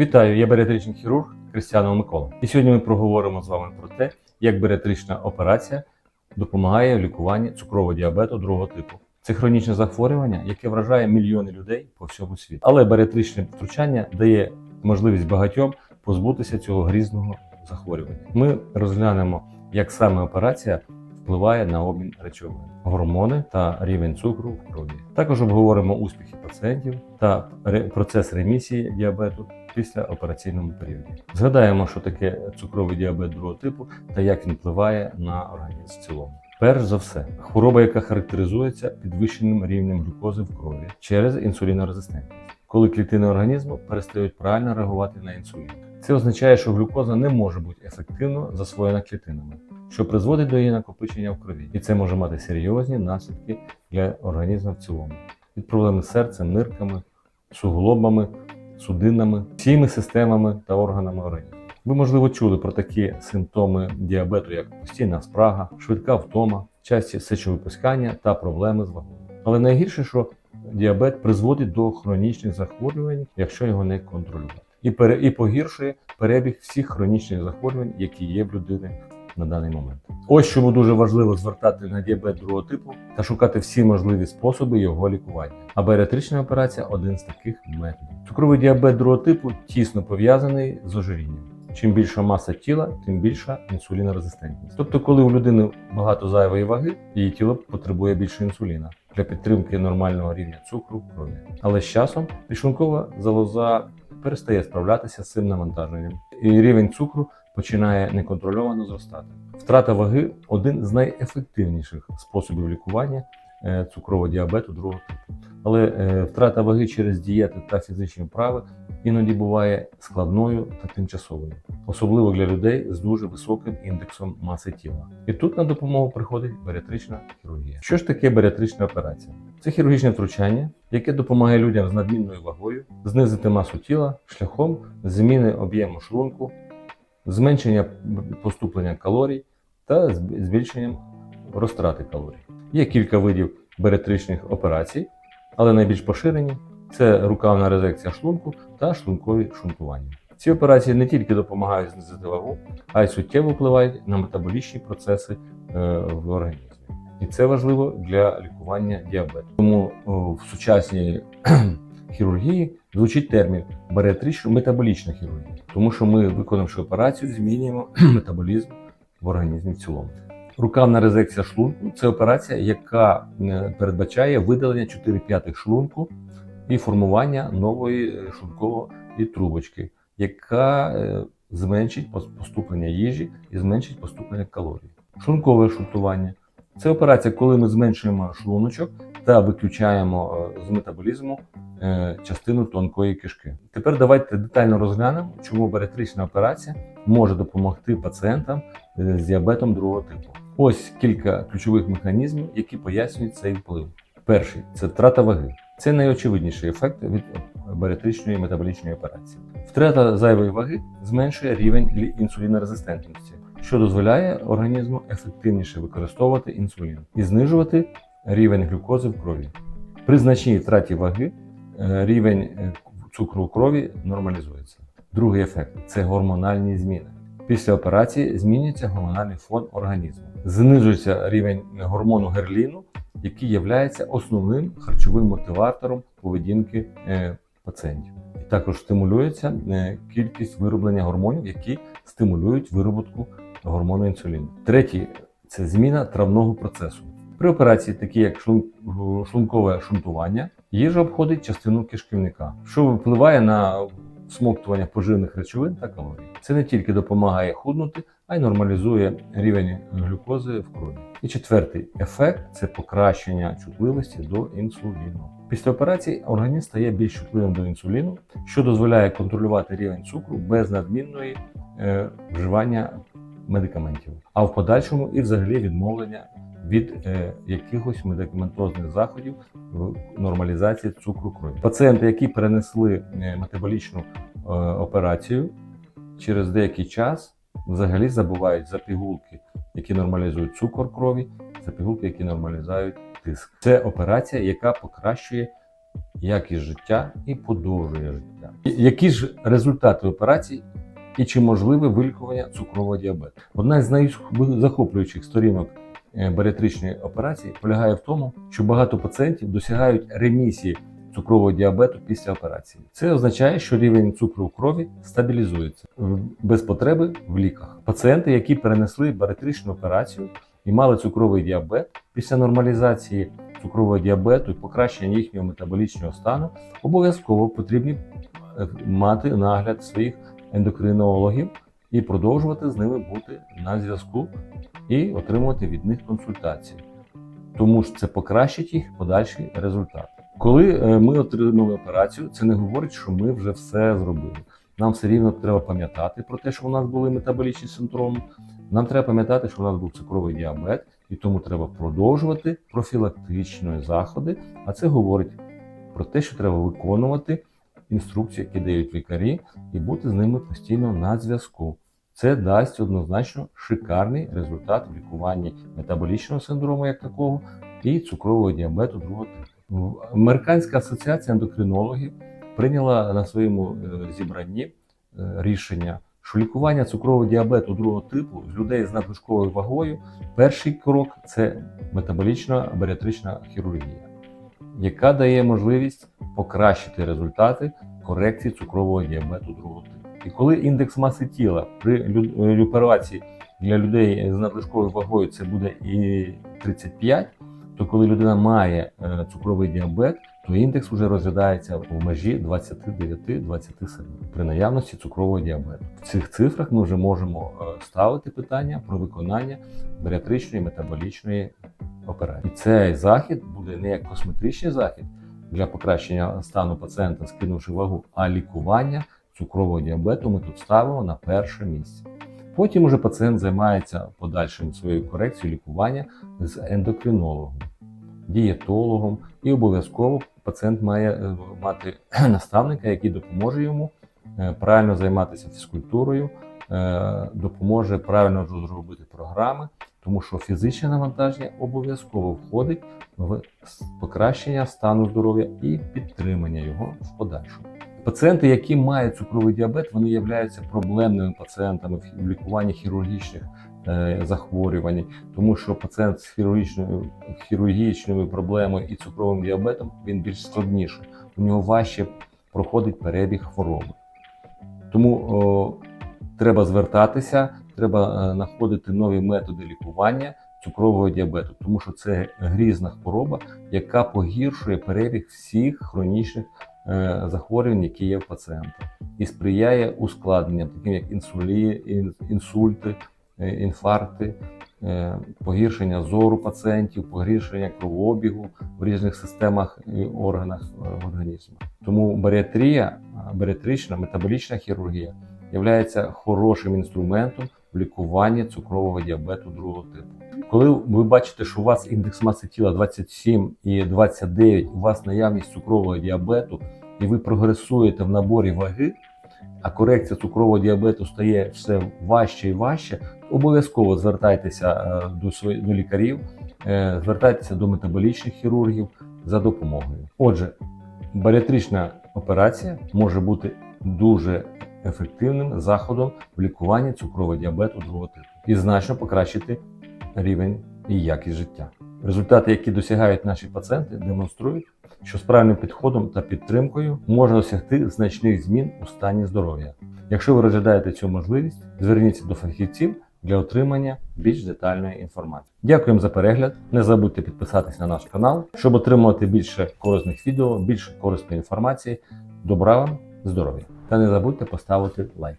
Вітаю, я баріатричний хірург Кристіанов Микола. І сьогодні ми проговоримо з вами про те, як баріатрична операція допомагає в лікуванні цукрового діабету другого типу. Це хронічне захворювання, яке вражає мільйони людей по всьому світу. Але баріатричне втручання дає можливість багатьом позбутися цього грізного захворювання. Ми розглянемо, як саме операція впливає на обмін речовин, гормони та рівень цукру в крові. Також обговоримо успіхи пацієнтів та процес ремісії діабету після операційному періоді. Згадаємо, що таке цукровий діабет другого типу та як він впливає на організм в цілому. Перш за все, хвороба, яка характеризується підвищеним рівнем глюкози в крові через інсулінорезистентність, коли клітини організму перестають правильно реагувати на інсулін. Це означає, що глюкоза не може бути ефективно засвоєна клітинами, що призводить до її накопичення в крові, і це може мати серйозні наслідки для організму в цілому від проблем з серцем, нирками, суглобами, судинами, всіми системами та органами організму. Ви, можливо, чули про такі симптоми діабету, як постійна спрага, швидка втома, часті сечовипускання та проблеми з вагою. Але найгірше, що діабет призводить до хронічних захворювань, якщо його не контролювати, і пере і погіршує перебіг всіх хронічних захворювань, які є в людини на даний момент. Ось чому дуже важливо звертати на діабет другого типу та шукати всі можливі способи його лікування. А баріатрична операція один з таких методів. Цукровий діабет другого типу тісно пов'язаний з ожирінням. Чим більша маса тіла, тим більша інсулінорезистентність. Тобто, коли у людини багато зайвої ваги, її тіло потребує більше інсуліна для підтримки нормального рівня цукру в крові. Але з часом підшлункова залоза перестає справлятися з цим навантаженням, і рівень цукру починає неконтрольовано зростати. Втрата ваги один з найефективніших способів лікування е, цукрового діабету другого типу. Але е, втрата ваги через дієти та фізичні вправи іноді буває складною та тимчасовою, особливо для людей з дуже високим індексом маси тіла. І тут на допомогу приходить баріатрична хірургія. Що ж таке баріатрична операція? Це хірургічне втручання, яке допомагає людям з надмірною вагою знизити масу тіла шляхом зміни об'єму шлунку, зменшення поступлення калорій та зб- збільшенням розтрати калорій. Є кілька видів баріатричних операцій, але найбільш поширені це рукавна резекція шлунку та шлункові шунтування. Ці операції не тільки допомагають знизити вагу, а й суттєво впливають на метаболічні процеси е, в організмі. І це важливо для лікування діабету. Тому в сучасній хірургії звучить термін баріатрично метаболічна хірургія, тому що ми, виконавши операцію, змінюємо метаболізм в організмі в цілому. Рукавна резекція шлунку це операція, яка передбачає видалення 4 п'ятих шлунку і формування нової е, шлункової трубочки, яка е, зменшить поступлення їжі і зменшить поступлення калорій. Шлункове шунтування це операція, коли ми зменшуємо шлуночок та виключаємо е, з метаболізму е, частину тонкої кишки. Тепер давайте детально розглянемо, чому баріатрична операція може допомогти пацієнтам е, з діабетом другого типу. Ось кілька ключових механізмів, які пояснюють цей вплив. Перший це втрата ваги. Це найочевидніший ефект від баріатричної метаболічної операції. Втрата зайвої ваги зменшує рівень інсулінорезистентності, що дозволяє організму ефективніше використовувати інсулін і знижувати рівень глюкози в крові. При значній втраті ваги е, рівень е, цукру в крові нормалізується. Другий ефект це гормональні зміни. Після операції змінюється гормональний фон організму. Знижується рівень гормону герліну, який є основним харчовим мотиватором поведінки е, пацієнтів. І також стимулюється кількість вироблення гормонів, які стимулюють вироботку гормону інсуліну. Третій це зміна травного процесу. При операції, такі як шлун- шлункове шунтування, їжа обходить частину кишківника, що впливає на смоктування поживних речовин та калорій. Це не тільки допомагає худнути, а й нормалізує рівень глюкози в крові. І четвертий ефект це покращення чутливості до інсуліну. Після операції організм стає більш чутливим до інсуліну, що дозволяє контролювати рівень цукру без надмірної е, вживання медикаментів, а в подальшому і взагалі відмовлення від е, якихось медикаментозних заходів в нормалізації цукру крові. Пацієнти, які перенесли е, метаболічну е, операцію, через деякий час взагалі забувають за пігулки, які нормалізують цукор крові, за пігулки, які нормалізують тиск. Це операція, яка покращує якість життя і подовжує життя. Які ж результати операцій і чи можливе вилікування цукрового діабету? Одна з найзахоплюючих сторінок е, баріатричної операції полягає в тому, що багато пацієнтів досягають ремісії цукрового діабету після операції. Це означає, що рівень цукру в крові стабілізується без потреби в ліках. Пацієнти, які перенесли баріатричну операцію і мали цукровий діабет, після нормалізації цукрового діабету і покращення їхнього метаболічного стану, обов'язково потрібні е, мати нагляд своїх ендокринологів і продовжувати з ними бути на зв'язку і отримувати від них консультації. Тому що це покращить їх подальший результат. Коли е, ми отримали операцію, це не говорить, що ми вже все зробили. Нам все рівно треба пам'ятати про те, що у нас були метаболічні синдроми. Нам треба пам'ятати, що у нас був цукровий діабет, і тому треба продовжувати профілактичні заходи. А це говорить про те, що треба виконувати інструкції, які дають лікарі, і бути з ними постійно на зв'язку. Це дасть однозначно шикарний результат в лікуванні метаболічного синдрому, як такого, і цукрового діабету другого типу. Американська асоціація ендокринологів прийняла на своєму е, зібранні е, рішення, що лікування цукрового діабету другого типу з людей з надлишковою вагою перший крок це метаболічна баріатрична хірургія, яка дає можливість покращити результати корекції цукрового діабету другого типу. І коли індекс маси тіла при лю- е, операції для людей з надлишковою вагою це буде і 35, то коли людина має е, цукровий діабет, то індекс вже розглядається в межі 29-27 при наявності цукрового діабету. В цих цифрах ми вже можемо е, ставити питання про виконання баріатричної метаболічної операції. І цей захід буде не як косметичний захід для покращення стану пацієнта, скинувши вагу, а лікування цукрового діабету ми тут ставимо на перше місце. Потім уже пацієнт займається подальшим своєю корекцією лікування з ендокринологом, дієтологом, і обов'язково пацієнт має е, мати наставника, який допоможе йому е, правильно займатися фізкультурою, е, допоможе правильно зробити програми, тому що фізичне навантаження обов'язково входить в покращення стану здоров'я і підтримання його в подальшому. Пацієнти, які мають цукровий діабет, вони являються проблемними пацієнтами в лікуванні хірургічних е, захворювань, тому що пацієнт з хірургічною хірургічними проблемами і цукровим діабетом він більш складніший. У нього важче проходить перебіг хвороби. Тому о, треба звертатися, треба е, знаходити нові методи лікування цукрового діабету, тому що це грізна хвороба, яка погіршує перебіг всіх хронічних е, захворювань, які є в пацієнта, і сприяє ускладненням, таким як інсулі, інсульти, е, інфаркти, погіршення зору пацієнтів, погіршення кровообігу в різних системах і органах організму. Тому баріатрія, баріатрична метаболічна хірургія є хорошим інструментом в лікуванні цукрового діабету другого типу. Коли ви бачите, що у вас індекс маси тіла 27 і 29, у вас наявність цукрового діабету, і ви прогресуєте в наборі ваги, а корекція цукрового діабету стає все важче і важче, обов'язково звертайтеся е, до своїх до лікарів, е, звертайтеся до метаболічних хірургів за допомогою. Отже, баріатрична операція може бути дуже ефективним заходом в лікуванні цукрового діабету другого типу і значно покращити рівень і якість життя. Результати, які досягають наші пацієнти, демонструють, що з правильним підходом та підтримкою можна досягти значних змін у стані здоров'я. Якщо ви розглядаєте цю можливість, зверніться до фахівців для отримання більш детальної інформації. Дякуємо за перегляд. Не забудьте підписатись на наш канал, щоб отримувати більше корисних відео, більше корисної інформації. Добра вам, здоров'я! Та не забудьте поставити лайк.